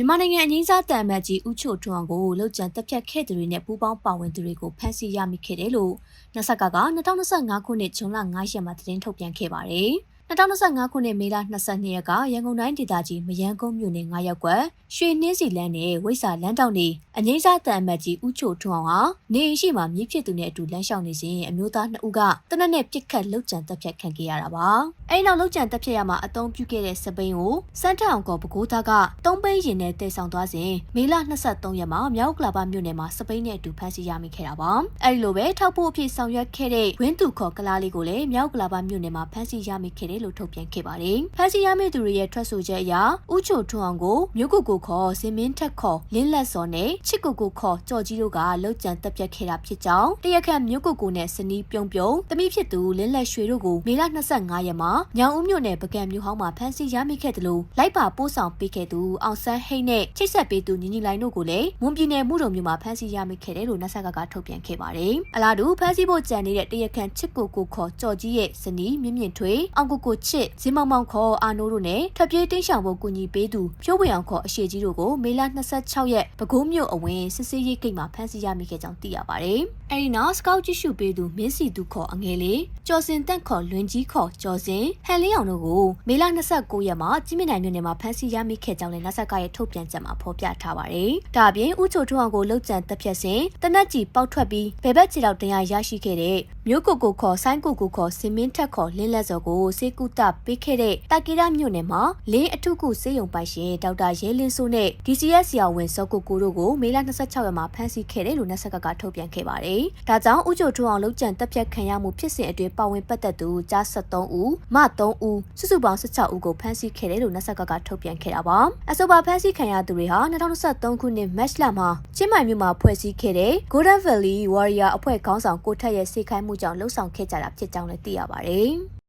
မြန်မာနိုင်ငံအငင်းစားတန်အမတ်ကြီးဦးချိုထွန်းအောင်ကိုလှုပ်ကြံတက်ဖြတ်ခဲ့သူတွေနဲ့ပူးပေါင်းပါဝင်သူတွေကိုဖမ်းဆီးရမိခဲ့တယ်လို့နှဆက်ကက2025ခုနှစ်ဇွန်လ9ရက်မှာသတင်းထုတ်ပြန်ခဲ့ပါတယ်။ 2025ခုနှစ်မေလ22ရက်ကရန်ကုန်တိုင်းဒေသကြီးမယန်းကုန်းမြို့နယ်9ရပ်ကွက်ရွှေနှင်းစီလန်းနယ်ဝိစာလန်းတောင်နေအငိမ့်စားတန်အမတ်ကြီးဦးချိုထွန်းအောင်ဟာနေအိမ်ရှိမှာမြစ်ဖြစ်သူနဲ့အတူလမ်းလျှောက်နေစဉ်အမျိုးသား2ဦးကတနက်နဲ့ပြစ်ခတ်လှုပ်ကြံတက်ဖြတ်ခံခဲ့ရတာပါ။အဲဒီနောက်လှုပ်ကြံတက်ဖြတ်ရမှာအတုံးပြုခဲ့တဲ့စပိန်ကိုစန်းထအောင်ကောပဲခူးသားကတုံးပိန်းရင်နဲ့တည်ဆောင်သွားစဉ်မေလ23ရက်မှာမြောက်ကလာပါမြို့နယ်မှာစပိန်နဲ့အတူဖမ်းဆီးရမိခဲ့တာပါ။အဲဒီလိုပဲထောက်ဖို့အဖြစ်ဆောင်ရွက်ခဲ့တဲ့ဝင်းသူခေါ်ကလားလေးကိုလည်းမြောက်ကလာပါမြို့နယ်မှာဖမ်းဆီးရမိခဲ့တယ်လို့ထုတ်ပြန်ခဲ့ပါတယ်။ဖမ်းဆီးရမိသူတွေရဲ့ထွက်ဆိုချက်အရဦးချိုထွန်းအောင်ကိုမြို့ကုကိုခေါ်စင်မင်းထက်ခေါ်လင်းလက်စော်နဲ့ချစ်ကုကိုခေါ်ကြော်ကြီးတို့ကလှုပ်ကြံတက်ပြတ်ခဲ့တာဖြစ်ကြောင်းတရက်ခန့်မြို့ကုကိုနဲ့စနီးပြုံပြုံတမိဖြစ်သူလင်းလက်ရွှေတို့ကိုမေလ25ရက်မှာညောင်ဦးမြို့နယ်ပကံမြို့ဟောင်းမှာဖမ်းဆီးရမိခဲ့တယ်လို့လိုက်ပါပို့ဆောင်ပေးခဲ့သူအောင်ဆန်းဟိတ်နဲ့ချိတ်ဆက်ပေးသူညီညီလိုင်းတို့ကိုလည်းမွန်ပြည်နယ်မှုတော်မြို့မှာဖမ်းဆီးရမိခဲ့တယ်လို့နဆက်ကကထုတ်ပြန်ခဲ့ပါတယ်။အလားတူဖမ်းဆီးဖို့ကြံနေတဲ့တရက်ခန့်ချစ်ကိုကိုခေါ်ကြော်ကြီးရဲ့စနီးမြင့်မြင့်ထွေအောင်ကိုကိုချစ်ဇင်းမောင်မောင်ခေါ်အာနိုးတို့နဲ့ထွက်ပြေးတိန့်ရှောင်ဖို့ကူညီပေးသူဖြိုးဝေအောင်ခေါ်အရှိကြီးတို့ကိုမေလ26ရက်ပဲခူးမြို့အဝင်စစ်စေးရေးဂိတ်မှာဖမ်းဆီးရမိခဲ့ကြောင်းသိရပါတယ်။အဲဒီနောက်စကောက်ကြည့်ရှုပေးသူမင်းစီသူခေါ်အငယ်လေးကျော်စင်တန့်ခေါ်လွင်ကြီးခေါ်ကျော်စင်ဟန်လေးအောင်တို့ကိုမေလ29ရက်မှာကြီးမြင့်နိုင်မြို့နယ်မှာဖမ်းဆီးရမိခဲ့ကြောင်းလည်းနဆက်ကရဲ့ထုတ်ပြန်ချက်မှာဖော်ပြထားပါတယ်။ဒါအပြင်ဦးချိုထွန်းအောင်ကိုလှုပ်ကြံတက်ဖြတ်စဉ်တနက်ကြီးပေါက်ထွက်ပြီးဘယ်ဘက်ခြေထောက်တရားရရှိခဲ့တဲ့မြို့ကိုကိုခေါ်ဆိုင်းကိုကိုခေါ်စင်မင်းထက်ခေါ်လင်းလက်စော်ကိုစေကုတပေးခဲ့တဲ့တာကီရမြို့နယ်မှာလင်းအထုကုစေယုံပိုင်ရှင်ဒေါက်တာရဲလင်းစိုးနဲ့ DCS ဆရာဝန်စောကိုကိုတို့ကိုမေလ26ရက်မှာဖမ်းဆီးခဲ့တယ်လို့နဆက်ကကထုတ်ပြန်ခဲ့ပါတယ်။ဒါကြောင့်ဦးချိုထွန်းအောင်လှုပ်ကြံတက်ဖြတ်ခံရမှုဖြစ်စဉ်အတွင်းပါဝင်ပတ်သက်သူကြား73ဦးမ3ဦးစုစုပေါင်း16ဦးကိုဖမ်းဆီးခဲ့တယ်လို့နဆက်ကကထုတ်ပြန်ခဲ့တာပါ။အဆိုပါဖမ်းဆီးခံရသူတွေဟာ2023ခုနှစ်မတ်လမှာချင်းမိုင်မြို့မှာဖွဲ့စည်းခဲ့တဲ့ Golden Valley Warrior အဖွဲ့ခေါင်းဆောင်ကိုထက်ရဲ့စိတ်ခိုင်းမှုကြောင့်လှုပ်ဆောင်ခဲ့ကြတာဖြစ်ကြောင်းလည်းသိရပါတယ်။